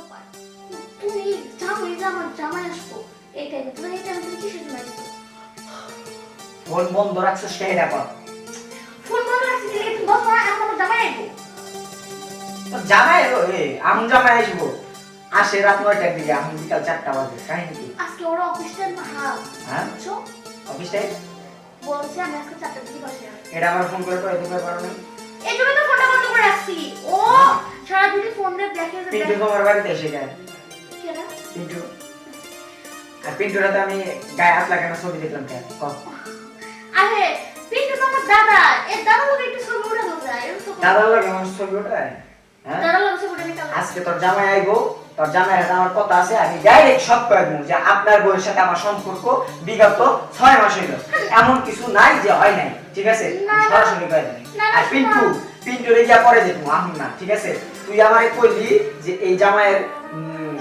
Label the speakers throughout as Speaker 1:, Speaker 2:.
Speaker 1: ব্যাপার তুমি জামাই জামাই জামাই আসব এই টাইমে তুমি এই টাইমে তুমি কিসের জন্য আসছো
Speaker 2: ফোন বন্ধ রাখছিস কে এটা
Speaker 1: ফোন বন্ধ রাখছি দিলে তুমি না এখন আমার জামাই আসব।
Speaker 2: জামাই আমি জামাই আসব। আসে রাত নয়টার দিকে এখন বিকাল চারটা বাজে কাহিনী কি?
Speaker 1: আজকে ওরা অফিস টাইম হাল
Speaker 2: হ্যাঁ অফিস? টাইম
Speaker 1: বলছে আমি আজকে চারটার দিকে বাসে
Speaker 2: এটা আমার ফোন করে করে তুমি পারো না?
Speaker 1: এই জন্য তো ফোনটা বন্ধ করে রাখছি। ও সারাদিন ফোন দিয়ে দেখে
Speaker 2: পিন্টু তোমার বাড়িতে এসে যায়? পিন্টু। আর পিন্টুর হাতে আমি গায়ে হাত লাগানো ছবি দেখলাম কেন
Speaker 1: আরে পিন্টু তো আমার দাদা। এর দাদা লোক একটু ছবি উঠানো যায় এরকম তো
Speaker 2: দাদার লাগে আমার ছবি হ্যাঁ?
Speaker 1: দাদা লোক
Speaker 2: আজকে তোর জামাই আইবো তোর জামাইয়ের সাথে আমার কথা আছে আমি ডাইরেক্ট সব দেবো যে আপনার বউয়ের সাথে আমার সম্পর্ক বিগত ছয় মাস হইল। এমন কিছু নাই যে হয় নাই ঠিক আছে? আমি সরাসরি দেবো।
Speaker 1: না,
Speaker 2: আর পিন্টু পিন্টু রে গিয়া পরে দেখব আহুন না ঠিক আছে? তুই আমায় কইলি যে এই জামাইয়ের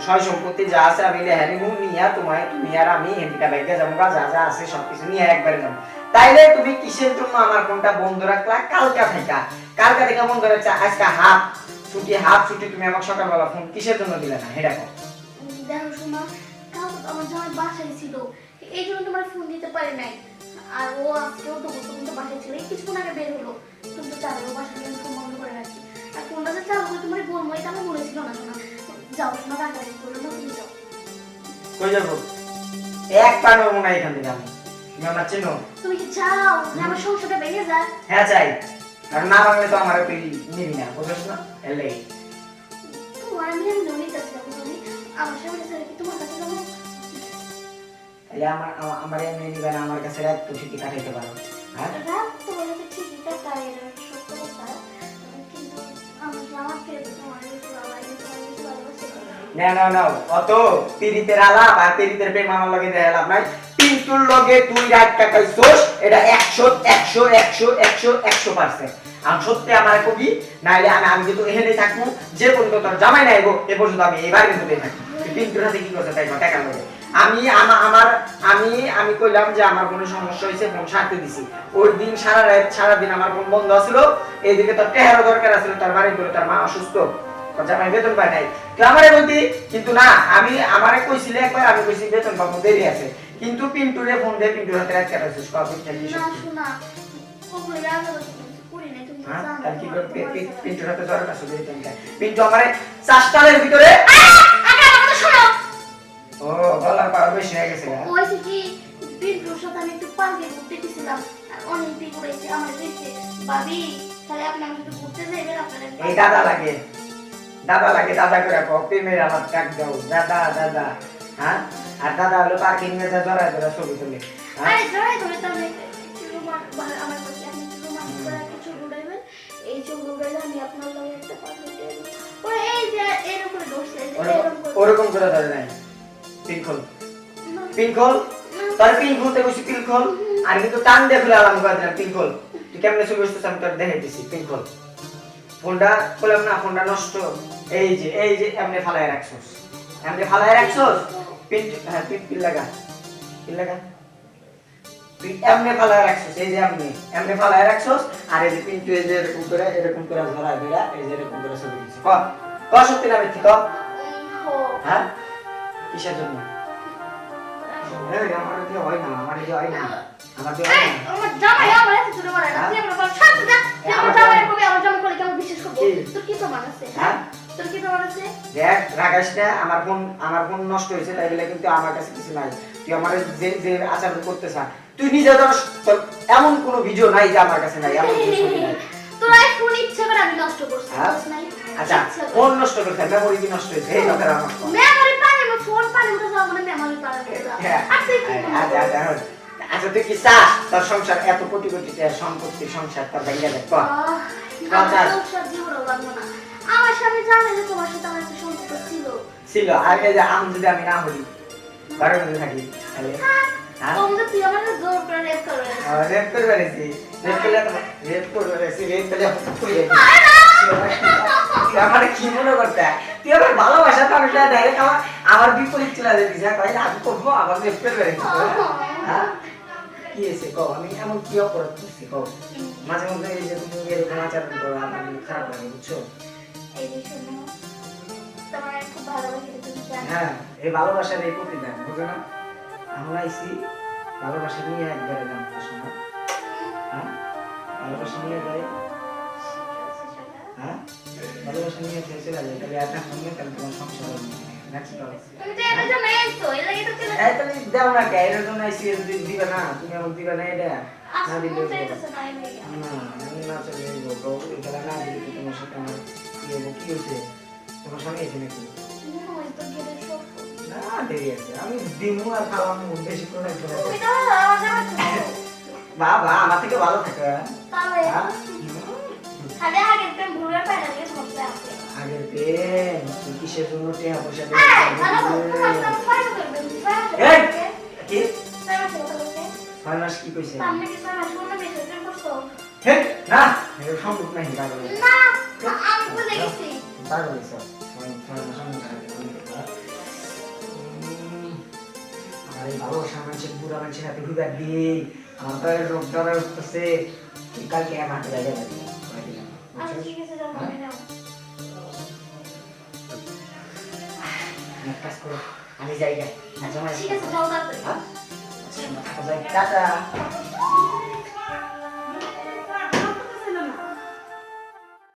Speaker 2: সয় সম্পত্তি যা আছে আমি লেহারি মু নিয়া তোমায়, তুমি আর আমি হেন্ডিটা বাইকে যাব গা যা যা আছে সবকিছু নিয়ে একবারে যাব। তাইলে তুমি কিসের জন্য আমার ফোনটা বন্ধ রাখলা? কালকা থাকা। কালকা থেকে বন্ধ রাখছা, আজকে হাফ ছুটি হাফ ছুটি তুমি আমাকে সকালবেলা ফোন কিসের জন্য দিলে না? এটা কও।
Speaker 1: দেখো শোনা কাল আমার জামাই বাসায় ছিল। এই জন্য তোমার ফোন দিতে পারি নাই। আর ও আজকেও তো তুমি তো বাসায় ছিল, কিছুক্ষণ আগে বের হলো। তুমি তো ও বাসায় ফোন বন্ধ এটা আমার ছিল না শোনা। যাও শোনা রাগারাগি করো না তুমি যাও।
Speaker 2: কই যাব? এক পা নড়বো না এখান থেকে আমি। তুমি আমার চেনো?
Speaker 1: তুমি কি চাও? যে আমার সংসারটা ভেঙে যায়
Speaker 2: হ্যাঁ চাই। আর না ভাঙলে তো আমার তুই নিবি না বুঝছ না? এলে।
Speaker 1: তোমার আমি এমনিও নিতে চাই বুঝলি আমার সামনে ছেড়ে কি তোমার কাছে যাব?
Speaker 2: তাহলে আমার আমার- আমার এমনি নিবে না আমার কাছে রাত তো ঠিকই কাটাইতে পারো। হ্যাঁ? পিন্টুর আমি আমার আমি আমি হাতে কি আমি আমার, আমি আমি কইলাম যে আমার কোনো সমস্যা হয়েছে ফোন সারতে দিছি। ওই দিন সারা রাত সারা দিন আমার ফোন বন্ধ ছিল এইদিকে তোর টেহারও দরকার আছিল, তার বাড়ি তার মা অসুস্থ। বেতন পায় নাই। তুই আমারে বলতি কিন্তু না আমি আমারে কইছিলে একবার আমি কইছি বেতন পাবো দেরি আছে। কিন্তু পিন্টুরে ফোন দিয়ে পিন্টুর হাতে রাত কাটাইছিস কবে খেলি
Speaker 1: না শোনা
Speaker 2: হ্যাঁ
Speaker 1: জানো
Speaker 2: তার কি করে
Speaker 1: তোমার-
Speaker 2: পি-
Speaker 1: তোমার
Speaker 2: পি-
Speaker 1: সাথে-
Speaker 2: পিন্টুর হাতে জ্বর কাছে বেতনটা পিন্টু আমারে চাষটালের ভিতরে
Speaker 1: আগে আমার কথা শোনো।
Speaker 2: ও গলার পাওয়ার বেশি হয়ে গেছে গা।
Speaker 1: কি বিন্দুর সাথে আমি একটু পার্কে ঘুরতে গেছিলাম অনেক দিন করেছে আমার দেখছে ভাবি তাহলে আপনি আমার সাথে ঘুরতে যাইবেন আপনার
Speaker 2: এই দাদা লাগে। দাদা লাগে দাদা করে কো প্রেমের আমার ডাক দাও দাদা দাদা হ্যাঁ? আর দাদা হলো পার্কিং এ জড়ায় ধরে ছবি তুলে হ্যাঁ?
Speaker 1: আরে ধরে আমার এই আমি আপনার লগে একটা এই যে এরকম যে
Speaker 2: ওরকম-
Speaker 1: এরকম করে।
Speaker 2: ধরে নাই। তোর পিন খুলতে কইছি পিন আর কিন্তু টান দিয়ে খুলে আলাম করে দিলাম পিন খোল তুই কেমনে ছবি আমি তোর দেখাই দিছি পিন খোল ফোনটা খুললাম না, ফোনটা নষ্ট। এই যে এই যে, এমনি ফালাই রাখছস। এমনি ফালাই রাখছস পিন হ্যাঁ পিন পিন লাগা পিন লাগা। এমনি ফালাই রাখছস, এই যে এমনি এমনি ফালাই রাখছস, আর এই যে পিন্টু এই যে এরকম করে এরকম করে ধরা ধরা, এই যে এরকম করে ছবি দিছি। ক ক সত্যি না মিথ্যে ক? হ্যাঁ? কিসের জন্য? আমার হয় না, আমার হয় না। আমার হয়
Speaker 1: জামাই আমার এত না, তুই আমার বল, ছাড় যা, তুই আমার জামাইয়ের কবি, আমার জামাই করলে কেমন বিশ্বাস করব? তোর কি প্রমাণ আছে,
Speaker 2: হ্যাঁ?
Speaker 1: হ্যাঁ? তোর কি প্রমাণ আছে?
Speaker 2: দেখ রাগাস না আমার ফোন আমার ফোন নষ্ট হয়েছে তাই বলে কিন্তু আমার কাছে কিছু নাই তুই আমার যে যে আচার করতে চা তুই নিজে ধর এমন কোনো ভিডিও নাই যে আমার কাছে নাই এমন কোনো ছবি নাই
Speaker 1: তোর ইচ্ছে করে আমি নষ্ট করছি,
Speaker 2: হ্যাঁ? আচ্ছা ফোন নষ্ট মেমোরি কি নষ্ট হয়েছে এই কথা আমার
Speaker 1: পানি মানে
Speaker 2: হ্যাঁ আচ্ছা আচ্ছা। আচ্ছা তুই কি চাস? তোর সংসার এত কোটি কোটি সম্পত্তি সংসার তোর ভেঙে দেখ।
Speaker 1: আমার স্বামী জানে যে তোমার সাথে আমার একটা সম্পর্ক ছিল।
Speaker 2: ছিল। আর এই যে আমি যদি আমি না হই ঘরের মধ্যে থাকি তাহলে?
Speaker 1: আমার
Speaker 2: মনে বিপরীত চলে যেতে আমি করব আবার রেপ করে বেড়েছি কি হয়েছে কও। আমি এমন কি অপরাধ করছি কও? মাঝে মধ্যে এই যে তুমি এরকম আচরণ করো আমার খারাপ লাগে বুঝছ? হ্যাঁ এই ভালোবাসার এই প্রতিদান বুঝো না? আমরা আইছি ভালোবাসা নিয়ে একবারে দাম আসো না হ্যাঁ? ভালোবাসা নিয়ে একবারে হ্যাঁ? ভালোবাসা নিয়ে খেলছে লাগে তাহলে একটা সঙ্গে তাহলে তোমার সংসার হবে দাও না কে এর জন্য আইসি এর না তুমি আমাকে দিবে না এটা না দিলে
Speaker 1: না
Speaker 2: আমি চলে যাব তো এটা না দিলে তোমার সাথে আমার কি হব কি হয়েছে তোমার সঙ্গে এসে নাকি?
Speaker 1: মনে হয় তো গেলে সব
Speaker 2: না দেরি আছে আমি দিমু আর বেশি করে
Speaker 1: তুমি তো আমার
Speaker 2: বাবা আমার থেকে ভালো থাকে
Speaker 1: তাহলে? আরে আগে প্রেম ভুলে পাই না গেছে মধ্যে আছে
Speaker 2: আগের প্রেম তুই কিসের জন্য টাকা পয়সা দিয়ে
Speaker 1: এই ভালো তো তোমার সাথে ফাইট করবে ফাইট
Speaker 2: এই!
Speaker 1: করবে
Speaker 2: কি? ছয় মাস কি কইছে?
Speaker 1: সামনে কি সামনে শুনে বেশি প্রেম করছ।
Speaker 2: হে না এর সম্ভব নাই পাগল
Speaker 1: না আমি ভুলে গেছি।
Speaker 2: পাগল সব ছয় ছয় মাস আমি আমার এই ভালোবাসা বুড়া মানুষের হাতে ঘুরে দিয়ে আমার তো রোগ উঠতেছে। কালকে এক যাবি।
Speaker 1: আমি
Speaker 2: যাই
Speaker 1: আচ্ছা ঠিক আছে যাও তাড়াতাড়ি
Speaker 2: আচ্ছা টাটা